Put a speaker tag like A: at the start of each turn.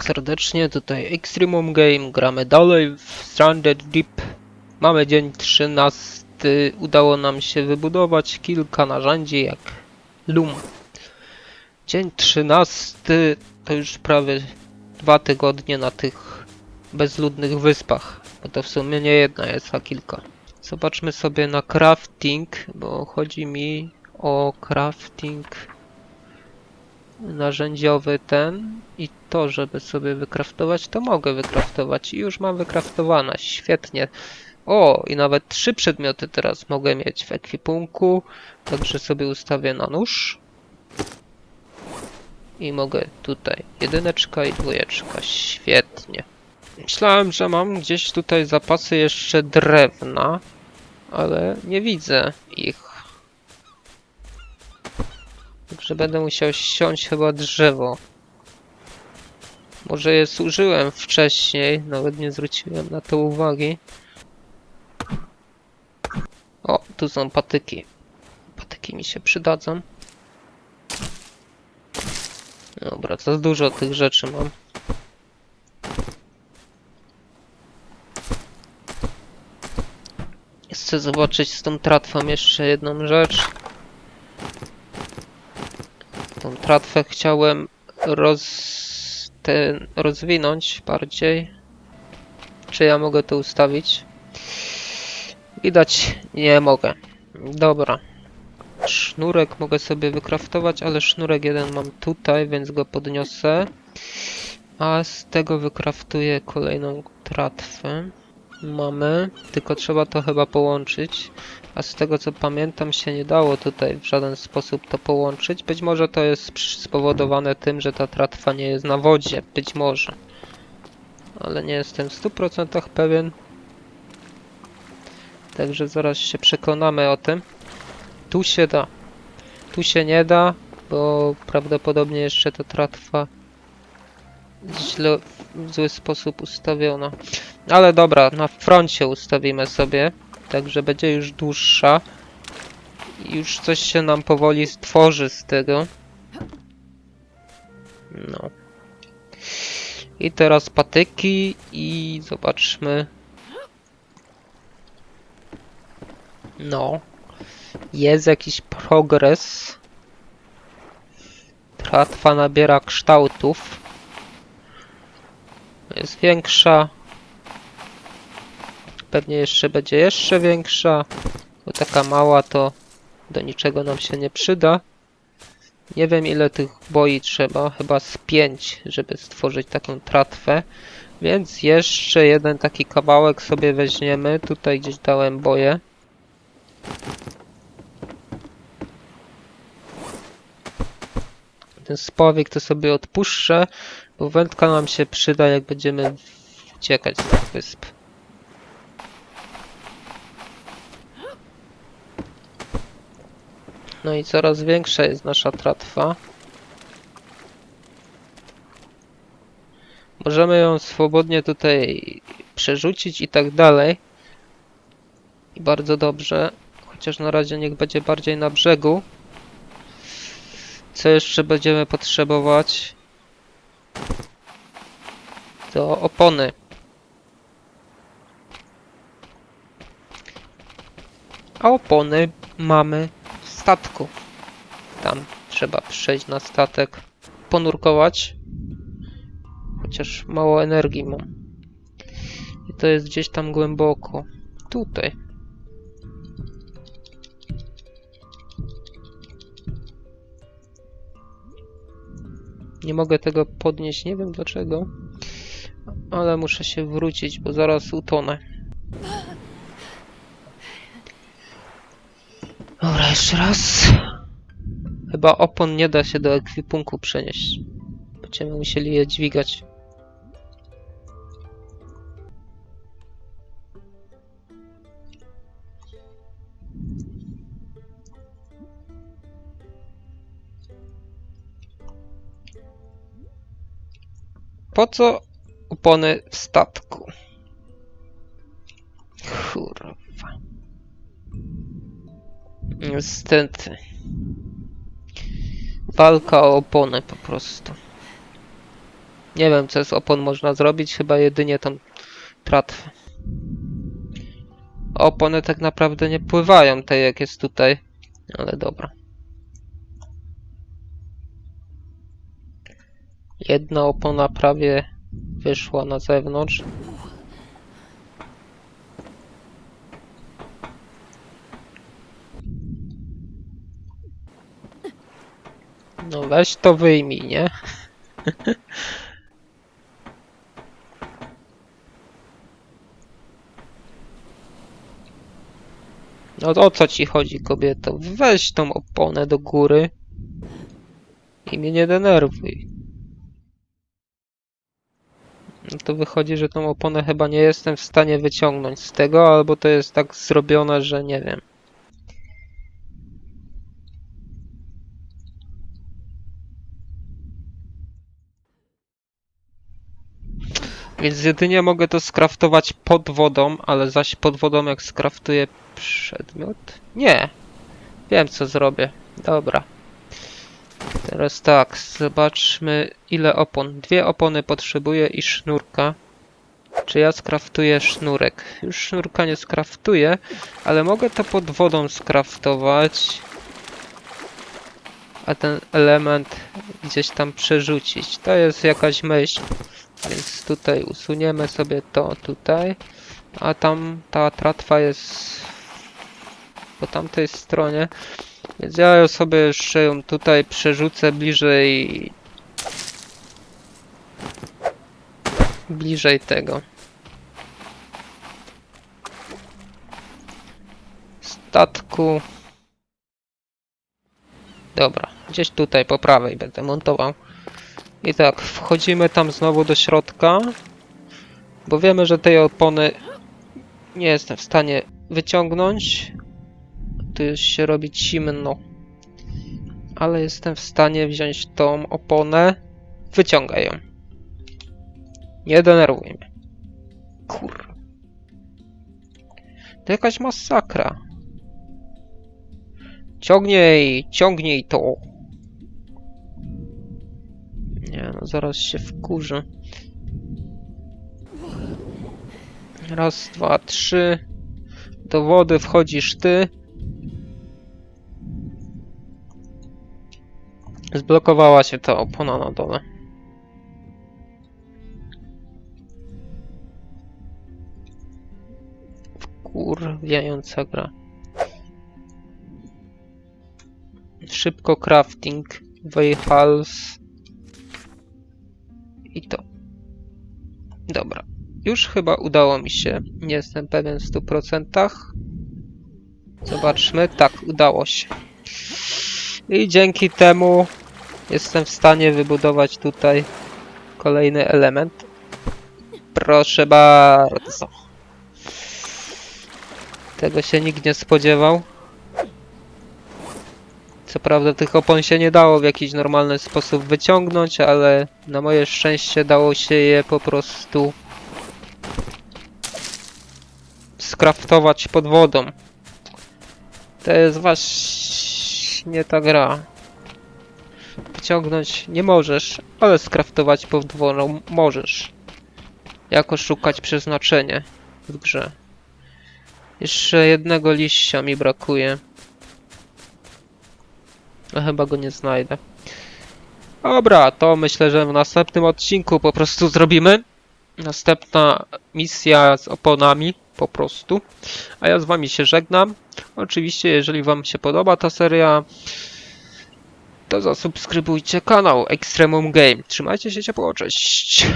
A: witam serdecznie, tutaj Extremum Game, gramy dalej w Stranded Deep. Mamy dzień 13, udało nam się wybudować kilka narzędzi jak Loom. Dzień 13 to już prawie dwa tygodnie na tych bezludnych wyspach, bo to w sumie nie jedna jest, a kilka. Zobaczmy sobie na crafting, bo chodzi mi o crafting narzędziowy ten i to, żeby sobie wykraftować, to mogę wykraftować i już mam wykraftowane, świetnie. O, i nawet trzy przedmioty teraz mogę mieć w ekwipunku, także sobie ustawię na nóż. I mogę tutaj jedyneczka i dwójeczka, świetnie. Myślałem, że mam gdzieś tutaj zapasy jeszcze drewna, ale nie widzę ich. Także będę musiał ściąć chyba drzewo. Może je zużyłem wcześniej, nawet nie zwróciłem na to uwagi. O, tu są patyki. Patyki mi się przydadzą. Dobra, za dużo tych rzeczy mam. Chcę zobaczyć z tą tratwą jeszcze jedną rzecz. Tratwę chciałem roz... ten, rozwinąć bardziej. Czy ja mogę to ustawić? Widać, nie mogę. Dobra. Sznurek mogę sobie wykraftować, ale sznurek jeden mam tutaj, więc go podniosę. A z tego wykraftuję kolejną tratwę. Mamy, tylko trzeba to chyba połączyć. A z tego co pamiętam się nie dało tutaj w żaden sposób to połączyć. Być może to jest spowodowane tym, że ta tratwa nie jest na wodzie. Być może. Ale nie jestem w 100% pewien. Także zaraz się przekonamy o tym. Tu się da. Tu się nie da, bo prawdopodobnie jeszcze ta tratwa źle, w zły sposób ustawiona. Ale dobra, na froncie ustawimy sobie. Także będzie już dłuższa. Już coś się nam powoli stworzy z tego. No. I teraz patyki i zobaczmy. No. Jest jakiś progres. Tratwa nabiera kształtów. Jest większa. Pewnie jeszcze będzie jeszcze większa, bo taka mała to do niczego nam się nie przyda. Nie wiem ile tych boi trzeba, chyba z 5, żeby stworzyć taką tratwę. Więc jeszcze jeden taki kawałek sobie weźmiemy. Tutaj gdzieś dałem boje. Ten spławik to sobie odpuszczę, bo wędka nam się przyda jak będziemy uciekać z tych wysp. No i coraz większa jest nasza tratwa. Możemy ją swobodnie tutaj przerzucić i tak dalej. I bardzo dobrze. Chociaż na razie niech będzie bardziej na brzegu. Co jeszcze będziemy potrzebować? To opony. A opony mamy w statku. Tam trzeba przejść na statek, ponurkować. Chociaż mało energii mam. I to jest gdzieś tam głęboko. Tutaj. Nie mogę tego podnieść, nie wiem dlaczego. Ale muszę się wrócić, bo zaraz utonę. Dobra, jeszcze raz. Chyba opon nie da się do ekwipunku przenieść. Będziemy musieli je dźwigać. Po co opony statku? Kurwa. Niestety. Walka o oponę po prostu. Nie wiem, co z opon można zrobić, chyba jedynie tą tratwę. Opony tak naprawdę nie pływają, tak jak jest tutaj. Ale dobra. Jedna opona prawie wyszła na zewnątrz. No weź to wyjmij, nie? No o co ci chodzi, kobieto? Weź tą oponę do góry i mnie nie denerwuj. No to wychodzi, że tą oponę chyba nie jestem w stanie wyciągnąć z tego, albo to jest tak zrobione, że nie wiem. Więc jedynie mogę to skraftować pod wodą, ale zaś pod wodą jak skraftuję przedmiot? Nie. Wiem co zrobię. Dobra. Teraz tak, zobaczmy ile opon. Dwie opony potrzebuję i sznurka. Czy ja skraftuję sznurek? Już sznurka nie skraftuję, ale mogę to pod wodą skraftować. A ten element gdzieś tam przerzucić. To jest jakaś myśl. Więc tutaj usuniemy sobie to tutaj. A tam ta tratwa jest po tamtej stronie. Więc ja sobie jeszcze ją tutaj przerzucę bliżej bliżej tego statku. Dobra, gdzieś tutaj po prawej będę montował. I tak, wchodzimy tam znowu do środka, bo wiemy, że tej opony nie jestem w stanie wyciągnąć. Tu już się robi zimno. Ale jestem w stanie wziąć tą oponę. Wyciągaj ją. Nie denerwuj mnie. Kur... To jakaś masakra. Ciągnij, ciągnij to. Nie no, zaraz się wkurzę. Raz, dwa, trzy. Do wody wchodzisz ty. Zblokowała się ta opona na dole. Wkurwiająca gra. Szybko crafting. Vehicles. I to. Dobra. Już chyba udało mi się. Nie jestem pewien w 100%. Zobaczmy. Tak, udało się. I dzięki temu jestem w stanie wybudować tutaj kolejny element. Proszę bardzo. Tego się nikt nie spodziewał. Co prawda tych opon się nie dało w jakiś normalny sposób wyciągnąć, ale na moje szczęście dało się je po prostu skraftować pod wodą. To jest właśnie ta gra. Wyciągnąć nie możesz, ale skraftować pod wodą możesz. Jako szukać przeznaczenie w grze. Jeszcze jednego liścia mi brakuje. No chyba go nie znajdę. Dobra, to myślę, że w następnym odcinku po prostu zrobimy. Następna misja z oponami, po prostu. A ja z wami się żegnam. Oczywiście, jeżeli wam się podoba ta seria, to zasubskrybujcie kanał Extremum Game. Trzymajcie się ciepło, cześć!